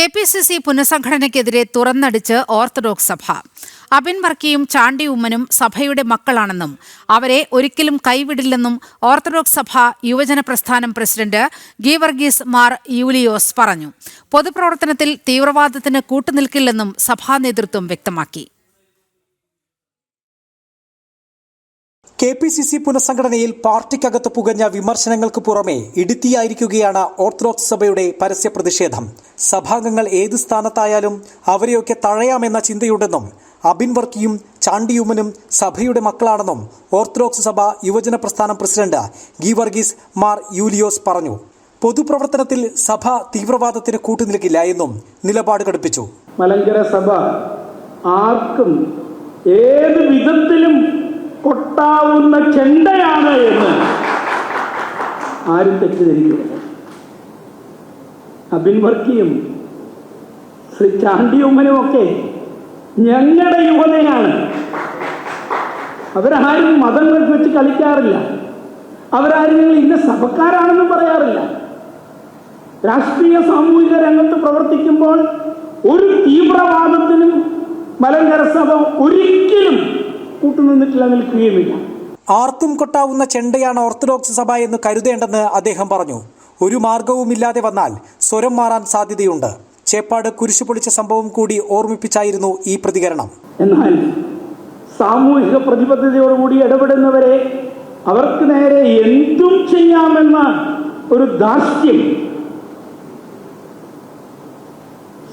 K P C C പുനഃസംഘടനയ്ക്കെതിരെ തുറന്നടിച്ച് orthodox സഭ. അബിൻ വർക്കിയും ചാണ്ടി ഉമ്മനും സഭയുടെ മക്കളാണെന്നും അവരെ ഒരിക്കലും കൈവിടില്ലെന്നും ഓർത്തഡോക്സ് സഭ യുവജന പ്രസ്ഥാനം പ്രസിഡന്റ് ഗീവർഗീസ് മാർ യൂലിയോസ് പറഞ്ഞു. പൊതുപ്രവർത്തനത്തിൽ തീവ്രവാദത്തിന് കൂട്ടുനിൽക്കില്ലെന്നും സഭാ നേതൃത്വം വ്യക്തമാക്കി. കെ പി സി സി പുനഃസംഘടനയിൽ പാർട്ടിക്കകത്ത് പുകഞ്ഞ വിമർശനങ്ങൾക്ക് പുറമെ ഇടുത്തിയായിരിക്കുകയാണ് ഓർത്തഡോക്സ് സഭയുടെ പരസ്യ പ്രതിഷേധം. സഭാംഗങ്ങൾ ഏത് സ്ഥാനത്തായാലും അവരെയൊക്കെ തഴയാമെന്ന ചിന്തയുണ്ടെന്നും അബിൻ വർക്കിയും ചാണ്ടിയുമനും സഭയുടെ മക്കളാണെന്നും ഓർത്തഡോക്സ് സഭ യുവജന പ്രസ്ഥാനം പ്രസിഡന്റ് ഗി വർഗീസ് മാർ യൂലിയോസ് പറഞ്ഞു. പൊതുപ്രവർത്തനത്തിൽ സഭ തീവ്രവാദത്തിന് കൂട്ടുനിൽക്കില്ല എന്നും നിലപാട് ഘടിപ്പിച്ചു മലങ്കര സഭ ആർക്കും ഏത് വിധത്തിലും കൊട്ടാവുന്ന ചെണ്ടയാണ് എന്ന്. ആരും തെറ്റിദ്ധരിക്കരുത് അബിൻ വർക്കിയും ശ്രീ ചാണ്ടിയമ്മനും ഒക്കെ ഞങ്ങളുടെ യുവതയാണ് അവരാരും മതങ്ങൾക്ക് വെച്ച് കളിക്കാറില്ല. അവരാരും ഇന്ന സഭക്കാരാണെന്നും പറയാറില്ല. രാഷ്ട്രീയ സാമൂഹിക രംഗത്ത് പ്രവർത്തിക്കുമ്പോൾ ഒരു തീവ്രവാദത്തിനും മലങ്കര സഭ ഒരിക്കലും കൂട്ടുനിന്നിട്ടില്ല നിൽക്കുകയുമില്ല ആർക്കും കൊട്ടാവുന്ന ചെണ്ടയാണ് ഓർത്തഡോക്സ് സഭ എന്ന് കരുതേണ്ടെന്ന് അദ്ദേഹം പറഞ്ഞു. ഒരു മാർഗവുമില്ലാതെ വന്നാൽ സ്വരം മാറാൻ സാധ്യതയുണ്ട്. ചേപ്പാട് കുരിശു പൊളിച്ച സംഭവം കൂടി ഓർമ്മിപ്പിച്ചായിരുന്നു ഈ പ്രതികരണം. എന്നാൽ സാമൂഹിക പ്രതിബദ്ധതയോടുകൂടി ഇടപെടുന്നവരെ അവർക്ക് നേരെ എന്തും ചെയ്യാമെന്ന ഒരു ദാർഷ്ട്യം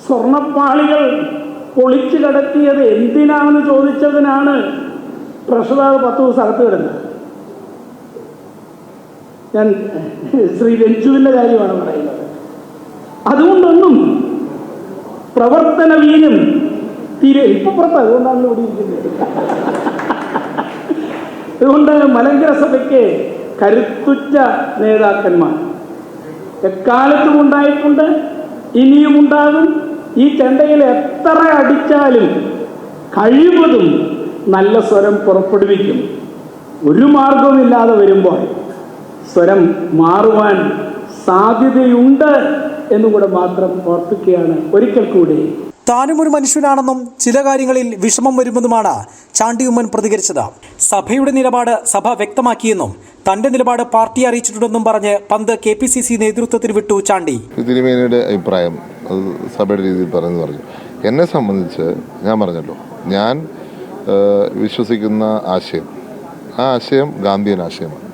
സ്വർണപ്പാളികൾ പൊളിച്ചു കടത്തിയത് എന്തിനാണെന്ന് ചോദിച്ചതിനാണ് ട്രഷറർ പത്ത് ദിവസം അകത്ത് കിടന്നത് ഞാൻ ശ്രീ രഞ്ജുവിന്റെ കാര്യമാണ് പറയുന്നത്. അതുകൊണ്ടൊന്നും പ്രവർത്തനവീനും തീരെ ഇപ്പൊ പുറത്ത് അതുകൊണ്ടാണ് ഇവിടെ ഇരിക്കുന്നത്. അതുകൊണ്ട് മലങ്കര സഭയ്ക്ക് കരുത്തുറ്റ നേതാക്കന്മാർ. എക്കാലത്തും ഉണ്ടായിട്ടുണ്ട് ഇനിയും ഉണ്ടാകും ഈ ചെണ്ടയിൽ എത്ര അടിച്ചാലും കഴിവതും നല്ല സ്വരം പുറപ്പെടുവിക്കും. ഒരു മാർഗവുമില്ലാതെ വരുമ്പോൾ സ്വരം മാറുവാൻ സാധ്യതയുണ്ട് എന്നുകൂടെ മാത്രം ഓർപ്പിക്കുകയാണ് ഒരിക്കൽ കൂടി. താനും ഒരു മനുഷ്യനാണെന്നും ചില കാര്യങ്ങളിൽ വിഷമം വരുമെന്നുമാണ് ചാണ്ടിയുമ്മൻ പ്രതികരിച്ചത്. സഭയുടെ നിലപാട് സഭ വ്യക്തമാക്കിയെന്നും തന്റെ നിലപാട് പാർട്ടി അറിയിച്ചിട്ടുണ്ടെന്നും പറഞ്ഞ് പന്ത് കെ പി സി സി നേതൃത്വത്തിന് വിട്ടു ചാണ്ടി. തിരുമേനിയുടെ അഭിപ്രായം അത് സഭയുടെ രീതിയിൽ പറഞ്ഞു പറഞ്ഞു. എന്നെ സംബന്ധിച്ച് ഞാൻ പറഞ്ഞല്ലോ. ഞാൻ വിശ്വസിക്കുന്ന ആശയം. ആ ആശയം ഗാന്ധിയൻ ആശയമാണ്.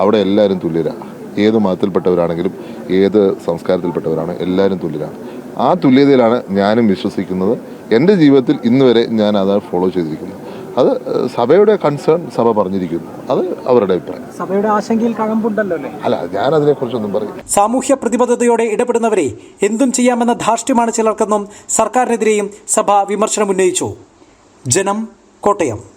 അവിടെ എല്ലാവരും തുല്യരാണ് ഏത് മതത്തിൽപ്പെട്ടവരാണെങ്കിലും ഏത് സംസ്കാരത്തിൽപ്പെട്ടവരാണ് എല്ലാവരും തുല്യരാണ് ആ തുല്യതയിലാണ് ഞാനും വിശ്വസിക്കുന്നത്. എന്റെ ജീവിതത്തിൽ ഇന്ന് വരെ ഞാൻ അത് ഫോളോ ചെയ്തിരിക്കുന്നു. അത് സഭയുടെ കൺസേൺ സഭ പറഞ്ഞിരിക്കുന്നു. അത് അവരുടെ അഭിപ്രായം. സഭയുടെ ആശങ്കയിൽ കഴമ്പുണ്ടല്ലോ അല്ലേ? അല്ല ഞാൻ അതിനെക്കുറിച്ചൊന്നും പറയും സാമൂഹ്യ പ്രതിബദ്ധതയോടെ ഇടപെടുന്നവരെ എന്തും ചെയ്യാമെന്ന ധാർഷ്ട്യമാണ് ചിലർക്കെന്നും സർക്കാരിനെതിരെയും സഭ വിമർശനം ഉന്നയിച്ചു ജനം കോട്ടയം.